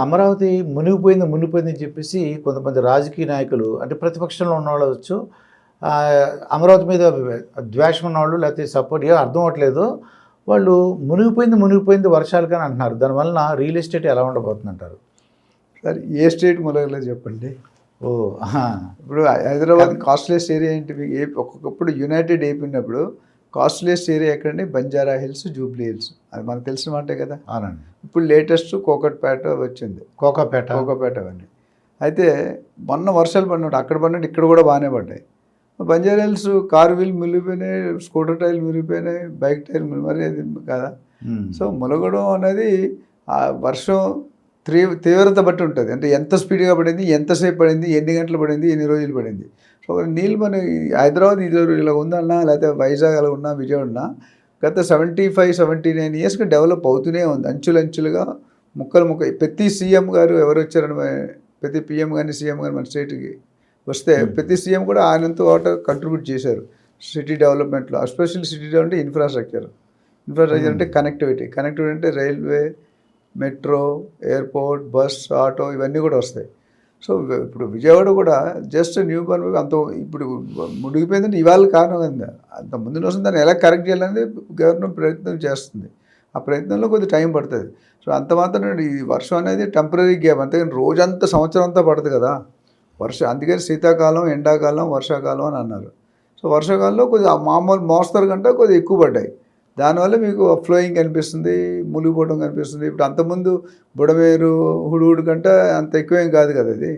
అమరావతి మునిగిపోయింది మునిగిపోయింది అని చెప్పేసి కొంతమంది రాజకీయ నాయకులు అంటే ప్రతిపక్షంలో ఉన్నవాళ్ళు వచ్చు అమరావతి మీద ద్వేషం ఉన్నవాళ్ళు లేకపోతే సపోర్ట్ ఏం అర్థం అవ్వట్లేదు. వాళ్ళు మునిగిపోయింది మునిగిపోయింది వర్షాలు కానీ అంటున్నారు. దానివల్ల రియల్ ఎస్టేట్ ఎలా ఉండబోతుంది అంటారు సార్ ఏ స్టేట్ మొదలగలేదు చెప్పండి. ఓ. ఇప్పుడు హైదరాబాద్ కాస్ట్లెస్ ఏరియా ఏంటి? మీకు ఏ ఒక్కొక్కప్పుడు యునైటెడ్ అయిపోయినప్పుడు కాస్ట్లెస్ ఏరియా ఎక్కడండి? బంజారా హిల్స్ జూబ్లీ హిల్స్. అది మనకు తెలిసిన మాటే కదా? అవునండి. ఇప్పుడు లేటెస్ట్ కోకట్పేట వచ్చింది. కోకాపేట. కోకపేట అవన్నీ అయితే మొన్న వర్షాలు పడినట్టు అక్కడ పడినట్టు ఇక్కడ కూడా బాగానే పడ్డాయి. బంజారా హిల్స్ కారు వీల్ మిలిగిపోయినాయి స్కూటర్ టైర్లు మిలిగిపోయినాయి బైక్ టైర్లు మిలి మరి అది కదా. సో ములగడం అనేది ఆ వర్షం తీవ్రత బట్టి ఉంటుంది. అంటే ఎంత స్పీడ్గా పడింది ఎంతసేపు పడింది ఎన్ని గంటలు పడింది ఎన్ని రోజులు పడింది. సో నీళ్ళు మన హైదరాబాద్ ఇది ఇలా ఉందన్నా లేకపోతే వైజాగ్ అలా ఉన్నా విజయవాడ ఉన్నా గత సెవెంటీ ఫైవ్ సెవెంటీ నైన్ ఇయర్స్కి డెవలప్ అవుతూనే ఉంది. అంచులంచులుగా ముక్కలు ముక్క ప్రతి సీఎం గారు ఎవరు వచ్చారని ప్రతి పిఎం కానీ సీఎం కానీ మన స్టేట్కి వస్తే ప్రతి సీఎం కూడా ఆయనంతో వాటర్ కంట్రిబ్యూట్ చేశారు. సిటీ డెవలప్మెంట్లో especially city development infrastructure infrastructure అంటే కనెక్టివిటీ కనెక్టివిటీ అంటే railway metro airport bus auto ఇవన్నీ కూడా వస్తాయి. సో ఇప్పుడు విజయవాడ కూడా జస్ట్ న్యూ బర్న్ అంత ఇప్పుడు మునిగిపోయిందని ఇవాళ కారణం కదా అంత ముందు వస్తుంది దాన్ని ఎలా కరెక్ట్ చేయాలనేది గవర్నమెంట్ ప్రయత్నం చేస్తుంది. ఆ ప్రయత్నంలో కొద్ది టైం పడుతుంది. సో అంత మాత్రం ఈ వర్షం అనేది టెంపరీ గ్యాప్. అంతేగాని రోజంతా సంవత్సరం అంతా పడుతుంది కదా. వర్షం అందుకని శీతాకాలం ఎండాకాలం వర్షాకాలం అని అన్నారు. సో వర్షాకాలంలో కొద్దిగా మామూలు మోస్తరు కంటే కొద్దిగా ఎక్కువ పడ్డాయి. దానివల్ల మీకు ఫ్లోయింగ్ కనిపిస్తుంది మునిగిపోవడం కనిపిస్తుంది. ఇప్పుడు అంతకుముందు బుడమేరు హుడుహుడు కంటే అంత ఎక్కువేం కాదు కదా అది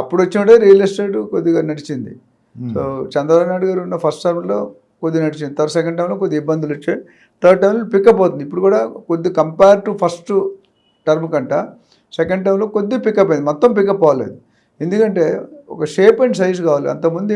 అప్పుడు వచ్చినట్టే రియల్ ఎస్టేట్ కొద్దిగా నడిచింది. సో చంద్రబాబు నాయుడు గారు ఉన్న ఫస్ట్ టర్మ్లో కొద్దిగా నడిచింది. తర్వాత సెకండ్ టర్మ్లో కొద్ది ఇబ్బందులు వచ్చాయి. థర్డ్ టర్మ్లో పికప్ అవుతుంది. ఇప్పుడు కూడా కొద్ది కంపేర్ టు ఫస్ట్ టర్మ్ కంట సెకండ్ టర్మ్లో కొద్ది పికప్ అయింది. మొత్తం పికప్ అవ్వలేదు. ఎందుకంటే ఒక షేప్ అండ్ సైజ్ కావాలి. అంతకుముందు